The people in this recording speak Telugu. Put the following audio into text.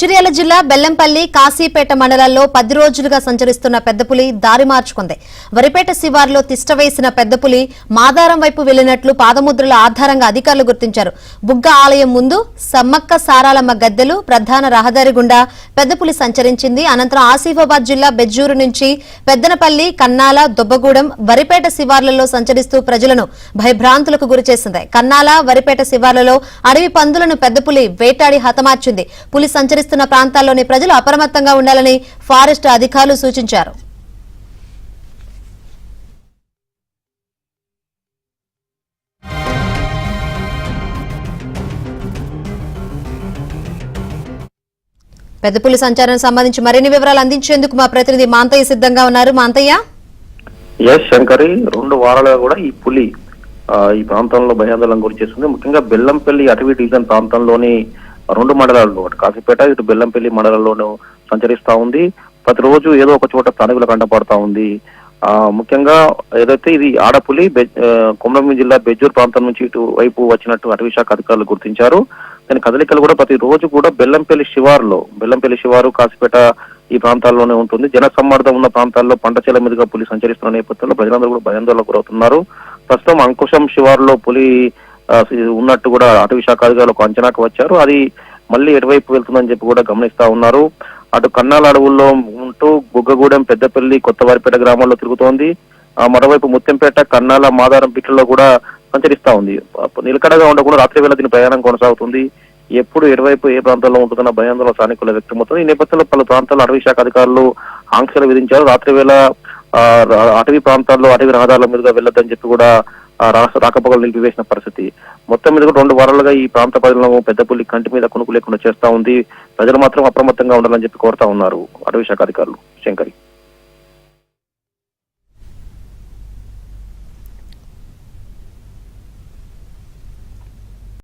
చిర్యాల జిల్లా బెల్లంపల్లి కాశీపేట మండలాల్లో పది రోజులుగా సంచరిస్తున్న పెద్దపులి దారి మార్చుకుంది. వరిపేట శివార్లో తిష్టవేసిన పెద్దపులి మాదారం వైపు వెళ్ళినట్లు పాదముద్రల ఆధారంగా అధికారులు గుర్తించారు. బుగ్గ ఆలయం ముందు సమ్మక్క సారాలమ్మ గద్దెలు ప్రధాన రహదారి గుండా పెద్దపులి సంచరించింది. అనంతరం ఆసిఫాబాద్ జిల్లా బెజ్జూరు నుంచి పెద్దనపల్లి కన్నాల దుబ్బగూడెం వరిపేట శివార్లలో సంచరిస్తూ ప్రజలను భయభ్రాంతులకు గురిచేసింది కన్నాల వరిపేట శివార్లలో అడవి పందులను పెద్దపులి వేటాడి హతమార్చింది. పులి సంచరి నివసిస్తున్న ప్రాంతాల్లోని ప్రజలు అప్రమత్తంగా ఉండాలని ఫారెస్ట్ అధికారులు సూచించారు. పెద్దపులి సంచారం సంబంధించి మరిన్ని వివరాలు అందించేందుకు మా ప్రతినిధి మాంతయ్య సిద్ధంగా ఉన్నారు. మాంతయ్య? ఎస్ శంకరి. రెండు వారాలుగా కూడా ఈ పులి ఈ ప్రాంతంలో భయాందోళన గురి చేస్తుంది. ముఖ్యంగా బెల్లంపల్లి అటవీ డివిజన్ ప్రాంతంలోని రెండు మండలాల్లో ఒకటి. కాశీపేట ఇటు బెల్లంపల్లి మండలంలోనూ సంచరిస్తా ఉంది. ప్రతిరోజు ఏదో ఒక చోట స్థానికులు కంటపడతా ఉంది. ఆ ముఖ్యంగా ఏదైతే ఇది ఆడపులి బె- జిల్లా బెజ్జూర్ ప్రాంతం నుంచి ఇటు వైపు వచ్చినట్టు అటవీ శాఖ అధికారులు గుర్తించారు. దాని కదలికలు కూడా ప్రతి రోజు కూడా బెల్లంపల్లి శివారులో బెల్లంపల్లి శివారు కాశీపేట ఈ ప్రాంతాల్లోనే ఉంటుంది. జన సమ్మర్దం ఉన్న ప్రాంతాల్లో పంట చేల మీదుగా పులి సంచరిస్తున్న నేపథ్యంలో ప్రజలందరూ కూడా భయాందోళనకు గురవుతున్నారు. ప్రస్తుతం అంకుశం శివారులో పులి ఉన్నట్టు కూడా అటవీ శాఖ అధికారులు ఒక అంచనాకు వచ్చారు. అది మళ్ళీ ఎటువైపు వెళ్తుందని చెప్పి కూడా గమనిస్తా ఉన్నారు. అటు కన్నాల అడవుల్లో ఉంటూ గుగ్గగూడెం పెద్దపల్లి కొత్తవారిపేట గ్రామాల్లో తిరుగుతోంది. ఆ మరోవైపు ముత్యంపేట కన్నాల మాదారం పిట్లలో కూడా సంచరిస్తా ఉంది. నిలకడగా ఉండకుండా రాత్రి వేళ దీని ప్రయాణం కొనసాగుతుంది. ఎప్పుడు ఎటువైపు ఏ ప్రాంతంలో ఉంటుందన్న భయాందోళన స్థానికుల వ్యక్తమవుతుంది ఈ నేపథ్యంలో పలు ప్రాంతాల్లో అటవీ శాఖ అధికారులు ఆంక్షలు విధించారు. రాత్రి వేళ అటవీ ప్రాంతాల్లో అటవీ రహదారుల మీదుగా వెళ్ళొద్దని చెప్పి కూడా రాకపోకలు నిలిపివేసిన పరిస్థితి. మొత్తం మీద కూడా రెండు వారాలుగా ఈ ప్రాంత ప్రజలను పెద్దపల్లి కంటి మీద కొనుక్కు లేకుండా చేస్తా ఉంది. ప్రజలు మాత్రం అప్రమత్తంగా ఉండాలని చెప్పి కోరుతా ఉన్నారు. అటవీ శాఖ అధికారులు. శంకరి.